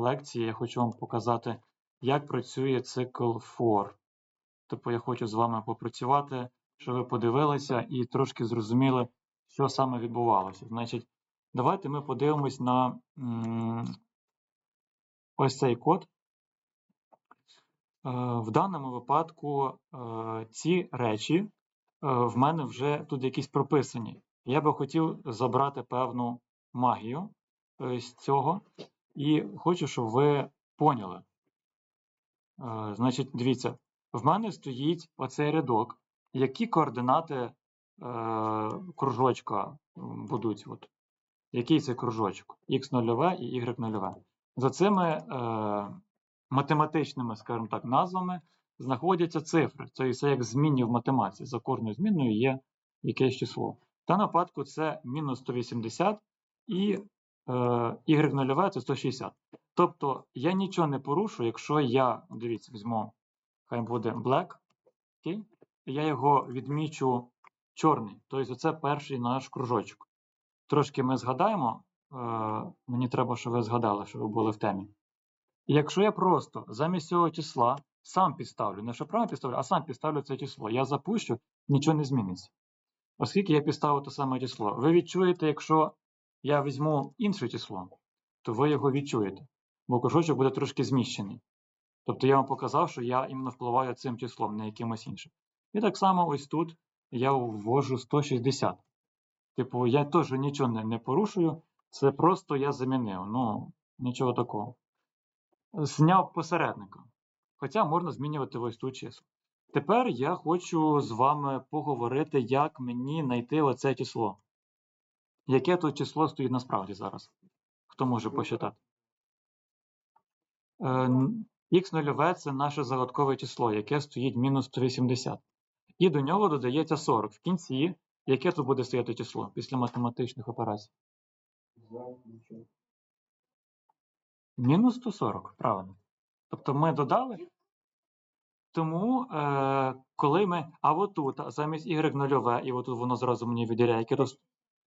лекції я хочу вам показати, як працює цикл for. Тобто я хочу з вами попрацювати, щоб ви подивилися і трошки зрозуміли, що саме відбувалося. Значить, давайте ми подивимось на ось цей код. Е, В даному випадку е, ці речі е, в мене вже тут якісь прописані. Я би хотів забрати певну магію з цього, і хочу, щоб ви поняли. Е, Значить, дивіться, в мене стоїть оцей рядок, які координати е, кружочка будуть. От. Який це кружочок? Х0 і Y0. За цими е, математичними, скажімо так, назвами знаходяться цифри. Це все як змінні в математиці. За кожною змінною є якесь число. В даному випадку це мінус 180 і y0 це 160. Тобто я нічого не порушу, якщо я, дивіться, візьму, хай буде black, і я його відмічу чорний. Тобто це перший наш кружочок. Трошки ми згадаємо, е, мені треба, щоб ви згадали, що ви були в темі. Якщо я просто замість цього числа сам підставлю, не що правильно підставлю, а сам підставлю це число, я запущу, нічого не зміниться. Оскільки я підставив те саме число. Ви відчуєте, якщо я візьму інше число, то ви його відчуєте, бо кружочок буде трошки зміщений. Тобто я вам показав, що я іменно впливаю цим числом, не якимось іншим. І так само ось тут я ввожу 160. Типу, я теж нічого не, не порушую, це просто я замінив. Ну, нічого такого. Зняв посередника. Хоча можна змінювати ось тут число. Тепер я хочу з вами поговорити, як мені знайти оце число. Яке тут число стоїть насправді зараз? Хто може посчитати? Х0 це наше загадкове число, яке стоїть мінус 180. І до нього додається 40. В кінці, яке тут буде стояти число після математичних операцій? Мінус 140, правильно. Тобто ми додали. Тому, е, коли ми. А отут, замість y нульове, і отут воно зразу мені відділяє, яке.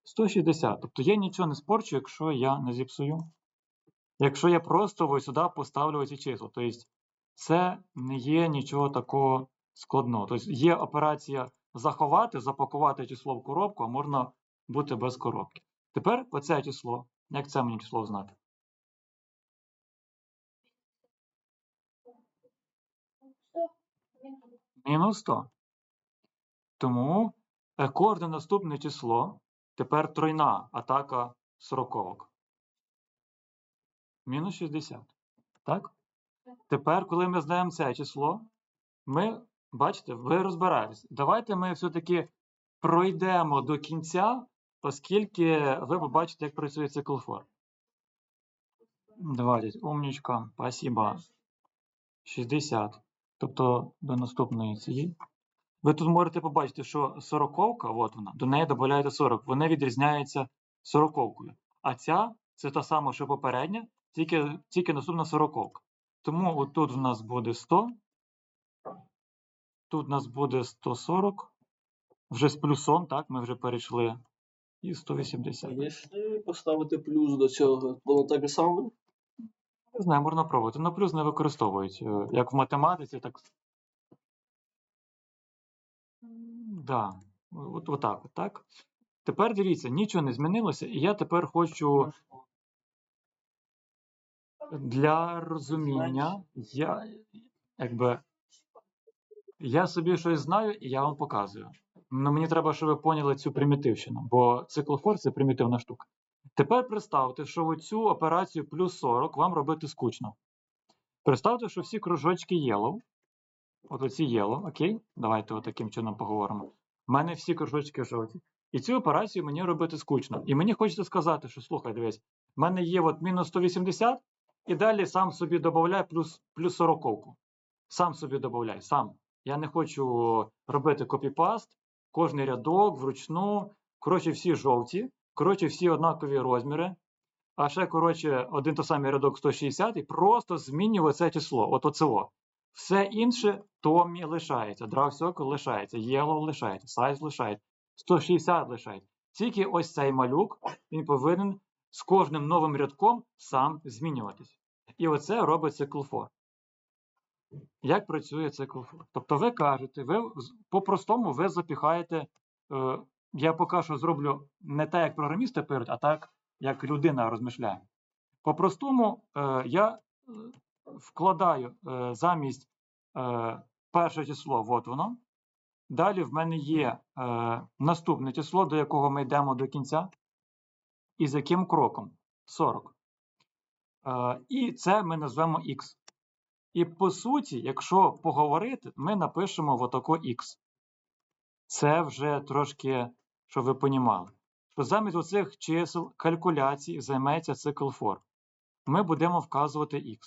160. Тобто я нічого не спорчу, якщо я не зіпсую. Якщо я просто ось сюди поставлю ці числа. Тобто це не є нічого такого складного. Тобто є операція заховати, запакувати число в коробку, а можна бути без коробки. Тепер оце число. Як це мені число знати? Мінус 100. Тому кожне наступне число тепер тройна атака сороковок. Мінус 60. Так? Тепер, коли ми знаємо це число, ми, бачите, ви розбираєтесь. Давайте ми все-таки пройдемо до кінця, оскільки ви побачите, як працює цикл for. 20. Умнічка. Спасибо. 60. Тобто до наступної цієї. Ви тут можете побачити, що сороковка, от вона, до неї додаєте 40. Вони відрізняються сороковкою. А ця це та сама, що попередня, тільки, тільки наступна сороковка. Тому отут у нас буде 100. Тут у нас буде 140. Вже з плюсом, так, ми вже перейшли. І 180. А якщо поставити плюс до цього, воно так і само? Не знаю, можна пробувати. Ну, плюс не використовують. е, Як в математиці, так. Да. От, отак, от, так. Тепер дивіться, нічого не змінилося, і я тепер хочу для розуміння, я якби я собі щось знаю, і я вам показую. Ну, мені треба, щоб ви поняли цю примітивщину, бо цикл for – це примітивна штука. Тепер представте, що оцю операцію плюс 40 вам робити скучно. Представте, що всі кружочки yellow, от оці yellow, окей? Давайте таким чином поговоримо. У мене всі кружочки жовті. І цю операцію мені робити скучно. І мені хочеться сказати, що слухай, дивись, в мене є от мінус 180, і далі сам собі додавай плюс, плюс 40. Сам собі додавай, сам. Я не хочу робити копіпаст, кожний рядок вручну. Коротше, всі жовті, коротше, всі однакові розміри. А ще, коротше, один той самий рядок 160 і просто змінюю це число. От оцело. Все інше Томі лишається, Drag лишається, Yellow лишається, Size лишається, 160 лишається. Тільки ось цей малюк, він повинен з кожним новим рядком сам змінюватись. І оце робить цикл for. Як працює цикл for? Тобто ви кажете, ви по-простому ви запіхаєте. Е, я поки що зроблю не так, як програмісти пишуть, а так, як людина розмишляє. По-простому е, я е, вкладаю е, замість е, перше число, от воно. Далі в мене є е, наступне число, до якого ми йдемо до кінця. І з яким кроком? 40. Е, і це ми назвемо x. І по суті, якщо поговорити, ми напишемо отако x. Це вже трошки, щоб ви понімали. Що замість оцих чисел калькуляцій займеться цикл for. Ми будемо вказувати x.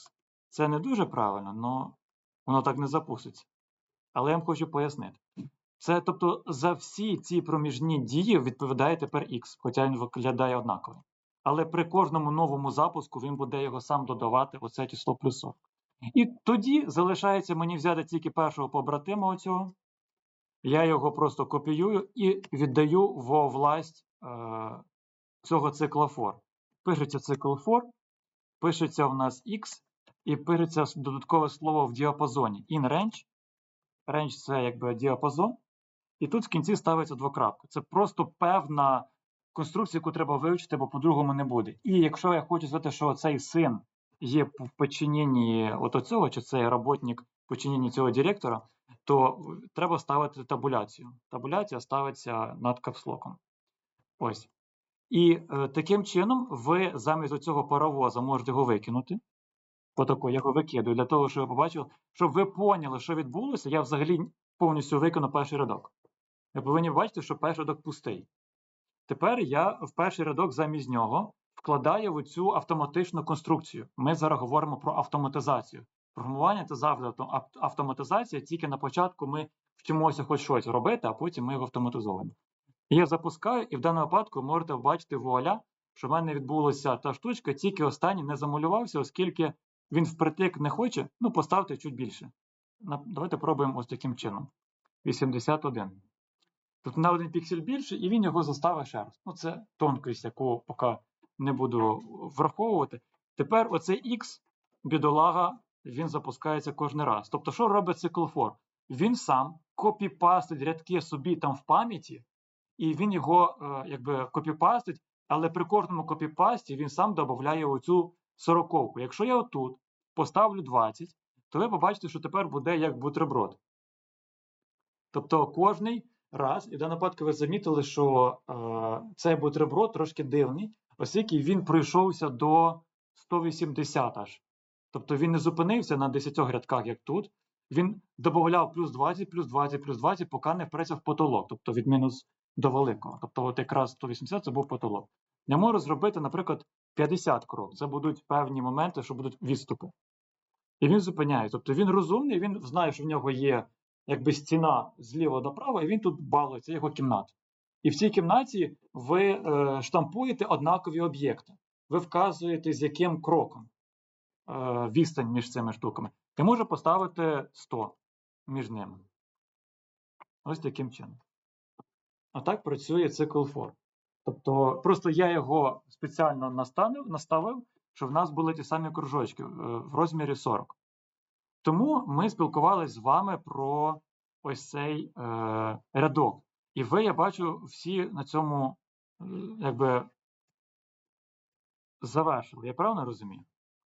Це не дуже правильно, але воно так не запуститься. Але я вам хочу пояснити. Це, тобто, за всі ці проміжні дії відповідає тепер x, хоча він виглядає однаково. Але при кожному новому запуску він буде його сам додавати, оце число плюс 40. І тоді залишається мені взяти тільки першого побратима оцього. Я його просто копіюю і віддаю во власть е, цього цикла for. Пишеться цикл for, пишеться в нас x, і пишеться додаткове слово в діапазоні. In range. Range це якби діапазон. І тут в кінці ставиться двокрапка. Це просто певна конструкція, яку треба вивчити, бо по-другому не буде. І якщо я хочу сказати, що цей син є в подчиненні от чи цей роботник в подчиненні цього директора, то треба ставити табуляцію. Табуляція ставиться над капслоком. Ось. І е, таким чином ви замість цього паровоза можете його викинути. Отако, я його викидаю для того, щоб ви побачили, щоб ви поняли, що відбулося, я взагалі повністю викину перший рядок. Ви повинні бачити, що перший рядок пустий. Тепер я в перший рядок замість нього вкладаю в цю автоматичну конструкцію. Ми зараз говоримо про автоматизацію. Програмування це завжди автоматизація, тільки на початку ми вчимося хоч щось робити, а потім ми його автоматизуємо. Я запускаю, і в даному випадку можете бачити вуаля, що в мене відбулася та штучка, тільки останній не замалювався, оскільки він впритик не хоче, ну поставте чуть більше. Давайте пробуємо ось таким чином. 81. Тут на один піксель більше, і він його заставить ще раз. Ну, це тонкість, яку поки не буду враховувати. Тепер оцей X, бідолага, він запускається кожен раз. Тобто, що робить цикл for? Він сам копіпастить рядки собі там в пам'яті, і він його е, якби копіпастить, але при кожному копіпасті він сам додає оцю сороковку. Якщо я отут поставлю 20, то ви побачите, що тепер буде як бутерброд. Тобто кожний раз, і в даному випадку ви замітили, що е, цей бутерброд трошки дивний, оскільки він пройшовся до 180 аж. Тобто він не зупинився на 10 рядках, як тут. Він додавав плюс 20, плюс 20, плюс 20, поки не впреться в потолок, тобто від мінус до великого. Тобто, от якраз 180 це був потолок. Я можу зробити, наприклад, 50 крок. Це будуть певні моменти, що будуть відступи. І він зупиняє. Тобто він розумний, він знає, що в нього є якби стіна зліва направо, і він тут балує, це його кімната. І в цій кімнаті ви е, штампуєте однакові об'єкти. Ви вказуєте, з яким кроком е, відстань між цими штуками. Я можу поставити 100 між ними. Ось таким чином. Отак працює цикл for. Тобто, просто я його спеціально наставив, наставив, щоб в нас були ті самі кружочки е, в розмірі 40. Тому ми спілкувалися з вами про ось цей е, рядок. І ви, я бачу, всі на цьому е, якби завершили. Я правильно розумію?